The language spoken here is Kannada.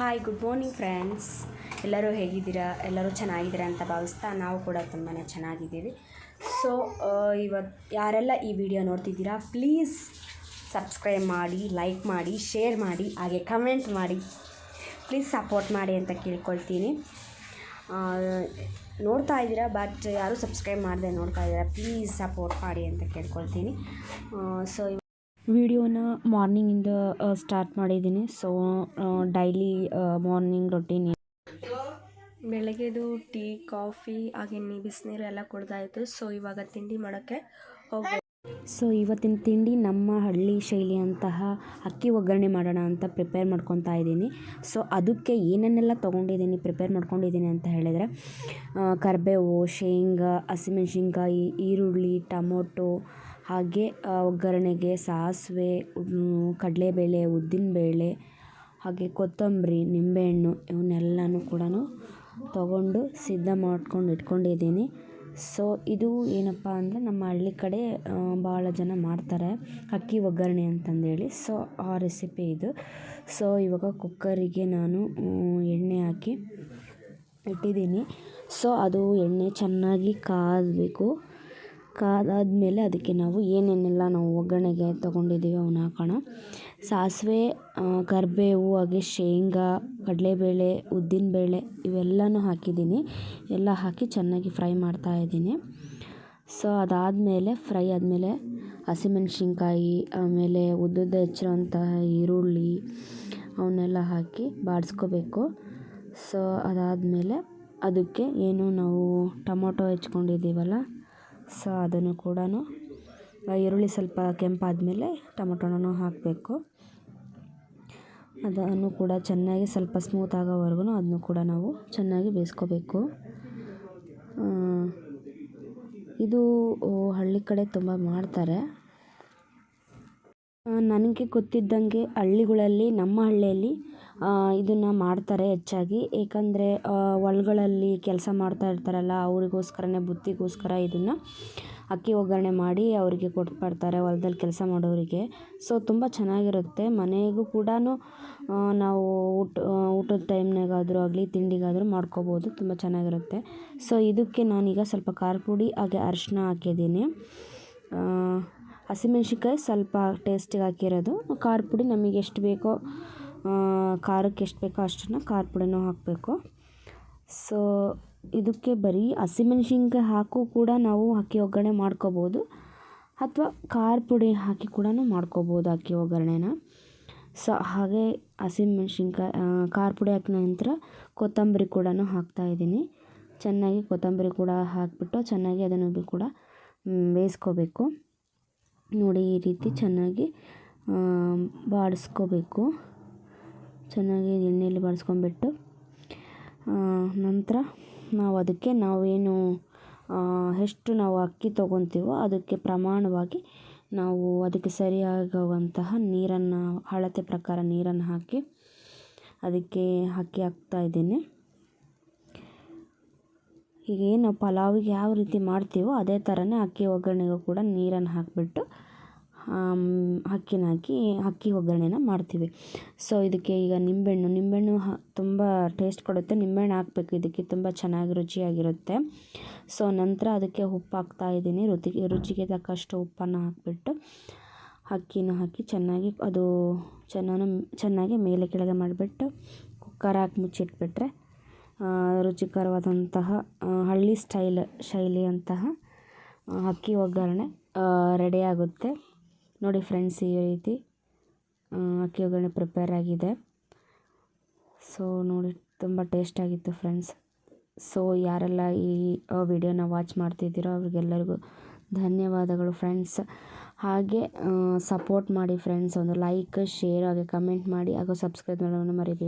ಹಾಯ್ ಗುಡ್ ಮಾರ್ನಿಂಗ್ ಫ್ರೆಂಡ್ಸ್ ಎಲ್ಲರೂ ಹೇಗಿದ್ದೀರಾ? ಎಲ್ಲರೂ ಚೆನ್ನಾಗಿದ್ದೀರಾ ಅಂತ ಭಾವಿಸ್ತಾ ನಾವು ಕೂಡ ತುಂಬಾ ಚೆನ್ನಾಗಿದ್ದೀವಿ. ಸೊ ಇವತ್ತು ಯಾರೆಲ್ಲ ಈ ವಿಡಿಯೋ ನೋಡ್ತಿದ್ದೀರಾ ಪ್ಲೀಸ್ ಸಬ್ಸ್ಕ್ರೈಬ್ ಮಾಡಿ ಲೈಕ್ ಮಾಡಿ ಶೇರ್ ಮಾಡಿ, ಹಾಗೆ ಕಮೆಂಟ್ ಮಾಡಿ. ಪ್ಲೀಸ್ ಸಪೋರ್ಟ್ ಮಾಡಿ ಅಂತ ಕೇಳ್ಕೊಳ್ತೀನಿ. ನೋಡ್ತಾ ಇದ್ದೀರಾ ಬಟ್ ಯಾರೂ ಸಬ್ಸ್ಕ್ರೈಬ್ ಮಾಡದೆ ನೋಡ್ತಾ ಇದ್ದೀರಾ ಪ್ಲೀಸ್ ಸಪೋರ್ಟ್ ಮಾಡಿ ಅಂತ ಕೇಳ್ಕೊಳ್ತೀನಿ. ಸೊ ವಿಡಿಯೋನ ಮಾರ್ನಿಂಗಿಂದ ಸ್ಟಾರ್ಟ್ ಮಾಡಿದ್ದೀನಿ. ಸೊ ಡೈಲಿ ಮಾರ್ನಿಂಗ್ ರೊಟೀನ್ ಬೆಳಗ್ಗೆದು ಟೀ ಕಾಫಿ ಹಾಗೆ ನೀ ಬಿಸಿನೀರು ಎಲ್ಲ ಕುಡ್ದಾಯಿತು. ಸೊ ಇವಾಗ ತಿಂಡಿ ಮಾಡೋಕ್ಕೆ ಹೋಗ ಸೊ ಇವತ್ತಿನ ತಿಂಡಿ ನಮ್ಮ ಹಳ್ಳಿ ಶೈಲಿಯಂತಹ ಅಕ್ಕಿ ಒಗ್ಗರಣೆ ಮಾಡೋಣ ಅಂತ ಪ್ರಿಪೇರ್ ಮಾಡ್ಕೊತಾ ಇದ್ದೀನಿ. ಸೊ ಅದಕ್ಕೆ ಏನನ್ನೆಲ್ಲ ತೊಗೊಂಡಿದ್ದೀನಿ ಪ್ರಿಪೇರ್ ಮಾಡ್ಕೊಂಡಿದ್ದೀನಿ ಅಂತ ಹೇಳಿದರೆ ಕರಿಬೇವು ಶೇಂಗಾ ಹಸಿಮೆಣ್ಸಿನ್ಕಾಯಿ ಈರುಳ್ಳಿ ಟೊಮೊಟೊ ಹಾಗೆ ಒಗ್ಗರಣೆಗೆ ಸಾಸಿವೆ ಕಡಲೆಬೇಳೆ, ಉದ್ದಿನಬೇಳೆ, ಹಾಗೆ ಕೊತ್ತಂಬರಿ, ನಿಂಬೆಹಣ್ಣು ಇವನ್ನೆಲ್ಲನೂ ಕೂಡ ತಗೊಂಡು ಸಿದ್ಧ ಮಾಡ್ಕೊಂಡು ಇಟ್ಕೊಂಡಿದ್ದೀನಿ. ಸೊ, ಇದು ಏನಪ್ಪ ಅಂದರೆ ನಮ್ಮ ಹಳ್ಳಿ ಕಡೆ ಭಾಳ ಜನ ಮಾಡ್ತಾರೆ ಅಕ್ಕಿ ಒಗ್ಗರಣೆ ಅಂತಂದೇಳಿ. ಸೊ, ಆ ರೆಸಿಪಿ ಇದು. ಸೊ, ಇವಾಗ ಕುಕ್ಕರಿಗೆ ನಾನು ಎಣ್ಣೆ ಹಾಕಿ ಇಟ್ಟಿದ್ದೀನಿ. ಸೊ, ಅದು ಎಣ್ಣೆ ಚೆನ್ನಾಗಿ ಕಾದಬೇಕು. ಕಾದಾದ್ಮೇಲೆ ಅದಕ್ಕೆ ನಾವು ಏನೇನೆಲ್ಲ ನಾವು ಒಗ್ಗರಣೆಗೆ ತೊಗೊಂಡಿದ್ದೀವಿ ಅವನ್ನ ಹಾಕೋಣ. ಸಾಸಿವೆ ಕರಿಬೇವು, ಹಾಗೆ ಶೇಂಗಾ, ಕಡಲೆಬೇಳೆ, ಉದ್ದಿನಬೇಳೆ ಇವೆಲ್ಲನೂ ಹಾಕಿದ್ದೀನಿ. ಎಲ್ಲ ಹಾಕಿ ಚೆನ್ನಾಗಿ ಫ್ರೈ ಮಾಡ್ತಾ ಇದ್ದೀನಿ. ಸೊ, ಅದಾದಮೇಲೆ ಫ್ರೈ ಆದಮೇಲೆ ಹಸಿಮೆಣ್ಸಿನ್ಕಾಯಿ, ಆಮೇಲೆ ಉದ್ದುದ್ದ ಹೆಚ್ಚಿರೋಂತಹ ಈರುಳ್ಳಿ ಅವನ್ನೆಲ್ಲ ಹಾಕಿ ಬಾಡಿಸ್ಕೋಬೇಕು. ಸೊ, ಅದಾದಮೇಲೆ ಅದಕ್ಕೆ ಏನು ನಾವು ಟೊಮೊಟೊ ಹೆಚ್ಕೊಂಡಿದ್ದೀವಲ್ಲ ಸೊ ಅದನ್ನು ಕೂಡ ಈರುಳ್ಳಿ ಸ್ವಲ್ಪ ಕೆಂಪಾದಮೇಲೆ ಟೊಮೊಟೊನೂ ಹಾಕಬೇಕು. ಅದನ್ನು ಕೂಡ ಚೆನ್ನಾಗಿ ಸ್ವಲ್ಪ ಸ್ಮೂತ್ ಆಗೋವರೆಗೂ ಅದನ್ನು ಕೂಡ ನಾವು ಚೆನ್ನಾಗಿ ಬೇಯಿಸ್ಕೋಬೇಕು. ಇದು ಹಳ್ಳಿ ಕಡೆ ತುಂಬ ಮಾಡ್ತಾರೆ. ನನಗೆ ಗೊತ್ತಿದ್ದಂಗೆ ಹಳ್ಳಿಗಳಲ್ಲಿ, ನಮ್ಮ ಹಳ್ಳಿಯಲ್ಲಿ ಇದನ್ನು ಮಾಡ್ತಾರೆ ಹೆಚ್ಚಾಗಿ. ಏಕೆಂದರೆ ಹೊಲಗಳಲ್ಲಿ ಕೆಲಸ ಮಾಡ್ತಾ ಇರ್ತಾರಲ್ಲ, ಅವರಿಗೋಸ್ಕರನೇ, ಬುತ್ತಿಗೋಸ್ಕರ ಇದನ್ನು ಅಕ್ಕಿ ಒಗ್ಗರಣೆ ಮಾಡಿ ಅವರಿಗೆ ಕೊಟ್ಬಿಡ್ತಾರೆ ಹೊಲದಲ್ಲಿ ಕೆಲಸ ಮಾಡೋರಿಗೆ. ಸೊ ತುಂಬ ಚೆನ್ನಾಗಿರುತ್ತೆ. ಮನೆಗೂ ಕೂಡ ನಾವು ಊಟ ಊಟದ ಟೈಮ್ನಾಗಾದರೂ ಆಗಲಿ, ತಿಂಡಿಗಾದರೂ ಮಾಡ್ಕೋಬೋದು. ತುಂಬ ಚೆನ್ನಾಗಿರುತ್ತೆ. ಸೊ ಇದಕ್ಕೆ ನಾನೀಗ ಸ್ವಲ್ಪ ಖಾರ ಪುಡಿ, ಹಾಗೆ ಅರಿಶಿನ ಹಾಕಿದ್ದೀನಿ. ಹಸಿಮೆಣ್ಸಿನ್ಕಾಯಿ ಸ್ವಲ್ಪ ಟೇಸ್ಟಿಗೆ ಹಾಕಿರೋದು. ಖಾರ ಪುಡಿ ನಮಗೆ ಎಷ್ಟು ಬೇಕೋ ಖಾರಕ್ಕೆ ಎಷ್ಟು ಬೇಕೋ ಅಷ್ಟನ್ನು ಖಾರ ಪುಡಿನೂ ಹಾಕಬೇಕು. ಸೊ ಇದಕ್ಕೆ ಬರೀ ಹಸಿಮೆಣ್ಸಿನ್ಕಾಯಿ ಹಾಕು ಕೂಡ ನಾವು ಅಕ್ಕಿ ಒಗ್ಗರಣೆ ಮಾಡ್ಕೋಬೋದು. ಅಥವಾ ಖಾರ ಪುಡಿ ಹಾಕಿ ಕೂಡ ಮಾಡ್ಕೋಬೋದು ಅಕ್ಕಿ ಒಗ್ಗರಣೆನ. ಸೊ ಹಾಗೆ ಹಸಿಮೆಣ್ಸಿನ್ಕಾಯಿ ಖಾರ ಪುಡಿ ಹಾಕಿದ ನಂತರ ಕೊತ್ತಂಬರಿ ಕೂಡ ಹಾಕ್ತಾಯಿದ್ದೀನಿ ಚೆನ್ನಾಗಿ ಕೊತ್ತಂಬರಿ ಕೂಡ ಹಾಕಿಬಿಟ್ಟು ಚೆನ್ನಾಗಿ ಅದನ್ನು ಕೂಡ ಬೇಯಿಸ್ಕೋಬೇಕು. ನೋಡಿ ಈ ರೀತಿ ಚೆನ್ನಾಗಿ ಬಾಡಿಸ್ಕೋಬೇಕು. ಚೆನ್ನಾಗಿ ಎಣ್ಣೆಯಲ್ಲಿ ಬಾಡಿಸ್ಕೊಂಬಿಟ್ಟು ನಂತರ ನಾವು ಅದಕ್ಕೆ ನಾವೇನು ಎಷ್ಟು ನಾವು ಅಕ್ಕಿ ತೊಗೊತೀವೋ ಅದಕ್ಕೆ ಪ್ರಮಾಣವಾಗಿ ನಾವು ಅದಕ್ಕೆ ಸರಿಯಾಗುವಂತಹ ನೀರನ್ನು, ಅಳತೆ ಪ್ರಕಾರ ನೀರನ್ನು ಹಾಕಿ ಅದಕ್ಕೆ ಅಕ್ಕಿ ಹಾಕ್ತಾಯಿದ್ದೀನಿ ಈಗ ಏನು ಪಲಾವಿಗೆ ಯಾವ ರೀತಿ ಮಾಡ್ತೀವೋ ಅದೇ ಥರನೇ ಅಕ್ಕಿ ಒಗ್ಗರಣೆಗೂ ಕೂಡ ನೀರನ್ನು ಹಾಕಿಬಿಟ್ಟು ಅಕ್ಕಿನ ಹಾಕಿ, ಅಕ್ಕಿ ಒಗ್ಗರಣೆನ ಮಾಡ್ತೀವಿ. ಸೊ ಇದಕ್ಕೆ ಈಗ ನಿಂಬೆಹಣ್ಣು ನಿಂಬೆಹಣ್ಣು ಹ, ತುಂಬ ಟೇಸ್ಟ್ ಕೊಡುತ್ತೆ. ನಿಂಬೆಹಣ್ಣು ಹಾಕಬೇಕು. ಇದಕ್ಕೆ ತುಂಬ ಚೆನ್ನಾಗಿ ರುಚಿಯಾಗಿರುತ್ತೆ. ಸೊ ನಂತರ ಅದಕ್ಕೆ ಉಪ್ಪು ಹಾಕ್ತಾ ಇದ್ದೀನಿ. ರುಚಿಗೆ ರುಚಿಗೆ ತಕ್ಕಷ್ಟು ಉಪ್ಪನ್ನು ಹಾಕಿಬಿಟ್ಟು ಅಕ್ಕಿನ ಹಾಕಿ ಚೆನ್ನಾಗಿ ಅದು ಚೆನ್ನಾಗಿ ಚೆನ್ನಾಗಿ ಮೇಲೆ ಕೆಳಗೆ ಮಾಡಿಬಿಟ್ಟು ಕುಕ್ಕರ್ ಹಾಕಿ ಮುಚ್ಚಿಟ್ಬಿಟ್ರೆ ರುಚಿಕರವಾದಂತಹ ಹಳ್ಳಿ ಸ್ಟೈಲ್, ಶೈಲಿಯಂತಹ ಅಂತಹ ಅಕ್ಕಿ ಒಗ್ಗರಣೆ ರೆಡಿ ಆಗುತ್ತೆ. ನೋಡಿ ಫ್ರೆಂಡ್ಸ್ ಈ ರೀತಿ ಅಕ್ಕಿ ಒಗ್ಗರಣೆ ಪ್ರಿಪೇರ್ ಆಗಿದೆ. ಸೊ ನೋಡಿ, ತುಂಬ ಟೇಸ್ಟಾಗಿತ್ತು ಫ್ರೆಂಡ್ಸ್ ಸೊ ಯಾರೆಲ್ಲ ಈ ವಿಡಿಯೋನ ವಾಚ್ ಮಾಡ್ತಿದ್ದೀರೋ, ಅವ್ರಿಗೆಲ್ಲರಿಗೂ ಧನ್ಯವಾದಗಳು ಫ್ರೆಂಡ್ಸ್ ಹಾಗೆ ಸಪೋರ್ಟ್ ಮಾಡಿ ಫ್ರೆಂಡ್ಸ್ ಒಂದು ಲೈಕ್ ಶೇರ್ ಹಾಗೆ ಕಮೆಂಟ್ ಮಾಡಿ, ಹಾಗೂ ಸಬ್ಸ್ಕ್ರೈಬ್ ಮಾಡೋದನ್ನು ಮರಿಬೇಡಿ.